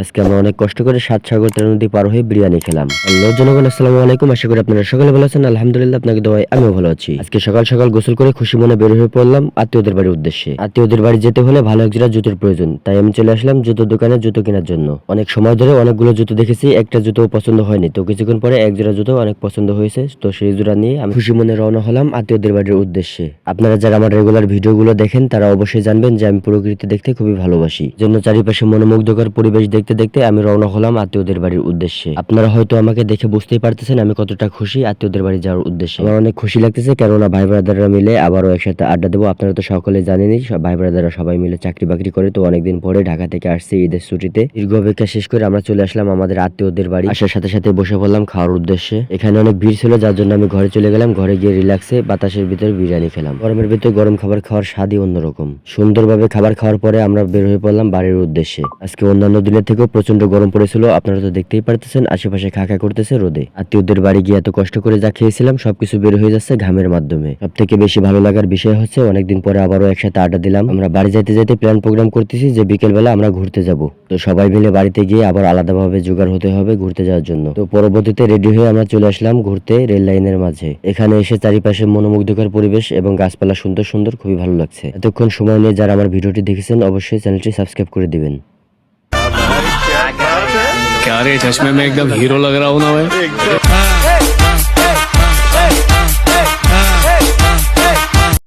আজকে আমরা অনেক কষ্ট করে সাত সাগর তেরো নদী পার হয়ে বিরিয়ানি খেলাম। হ্যালো, জনগণ, আসসালামু আলাইকুম। আশা করি আপনারা সকলে ভালো আছেন। আলহামদুলিল্লাহ আপনাকে দোয়াই আমিও ভালো আছি। আজকে সকাল সকাল গোসল করে খুশি মনে বের হয়ে পড়লাম আত্মীয়দের বাড়ির উদ্দেশ্যে। আত্মীয়দের বাড়ি যেতে হলে ভালো এক জোড়া জুতোর প্রয়োজন, তাই আমি চলে আসলাম জুতোর দোকানে জুতো কেনার জন্য। অনেক সময় ধরে অনেকগুলো জুতো দেখেছি, একটা জুতো পছন্দ হয়নি। তো কিছুক্ষণ পরে এক জোড়া জুতো অনেক পছন্দ হয়েছে, তো সেই জোড়া নিয়ে আমি খুশি মনে রওনা হলাম আত্মীয়দের বাড়ির উদ্দেশ্যে। আপনারা যারা আমার রেগুলার ভিডিওগুলো দেখেন, তারা অবশ্যই জানবেন যে আমি প্রকৃতি দেখতে খুবই ভালোবাসি। জন্য চারিপাশে মনোমুগ্ধকর পরিবেশ দেখতে দেখতে দেখতে আমি রওনা হলাম আত্মীয়দের বাড়ির উদ্দেশ্যে। আপনারা হয়তো আমাকে দেখে বুঝতেই পারতেছেন আমি কতটা খুশি আত্মীয়দের বাড়ি যাওয়ার উদ্দেশ্যে। আমার অনেক খুশি লাগতেছে কেননা ভাই ব্রাদাররা মিলে আবারও একসাথে আড্ডা দেবো। আপনারা তো সকলে জানেনই ভাই ব্রাদাররা সবাই মিলে চাকরি বাকরি করে তো অনেকদিন পরে ঢাকা থেকে আসছে ঈদের ছুটিতে। দীর্ঘ অপেক্ষা শেষ করে আমরা চলে আসলাম আমাদের আত্মীয়দের বাড়ি। আসার সাথে সাথে বসে পড়লাম খাওয়ার উদ্দেশ্যে। এখানে অনেক ভিড় ছিল, যার জন্য আমি ঘরে চলে গেলাম। ঘরে গিয়ে রিল্যাক্সে বাতাসের ভিতরে বিরিয়ানি খেলাম। গরমের ভিতরে গরম খাবার খাওয়ার স্বাদই অন্যরকম। সুন্দরভাবে খাবার খাওয়ার পরে আমরা বের হয়ে পড়লাম বাড়ির উদ্দেশ্যে। আজকে অন্যান্য দিনের থেকেও প্রচণ্ড গরম পড়েছিল। আপনারা তো দেখতেই পারতেছেন, আশেপাশে খাকা করতেছে রোদে। আত্মীয়দের বাড়ি গিয়ে এত কষ্ট করে যা খেয়েছিলাম, সবকিছু বের হয়ে যাচ্ছে ঘামের মাধ্যমে। সব থেকে বেশি ভালো লাগার বিষয় হচ্ছে, অনেকদিন পরে আবারও একসাথে আড্ডা দিলাম। আমরা বাড়ি যাইতে যাইতে প্ল্যান প্রোগ্রাম করতেছি যে বিকেল বেলা আমরা ঘুরতে যাব। তো সবাই মিলে বাড়িতে গিয়ে আবার আলাদাভাবে জোগাড় হতে হবে ঘুরতে যাওয়ার জন্য। তো পরবর্তীতে রেডি হয়ে আমরা চলে আসলাম ঘুরতে রেল লাইনের মাঝে। এখানে এসে চারিপাশে মনোমুগ্ধকর পরিবেশ এবং গাছপালা সুন্দর সুন্দর, খুবই ভালো লাগছে। এতক্ষণ সময় নিয়ে যারা আমার ভিডিওটি দেখেছেন, অবশ্যই চ্যানেলটি সাবস্ক্রাইব করে দিবেন। क्या रे? चश्मे में एकदम हीरो लग रहा हूँ ना मैं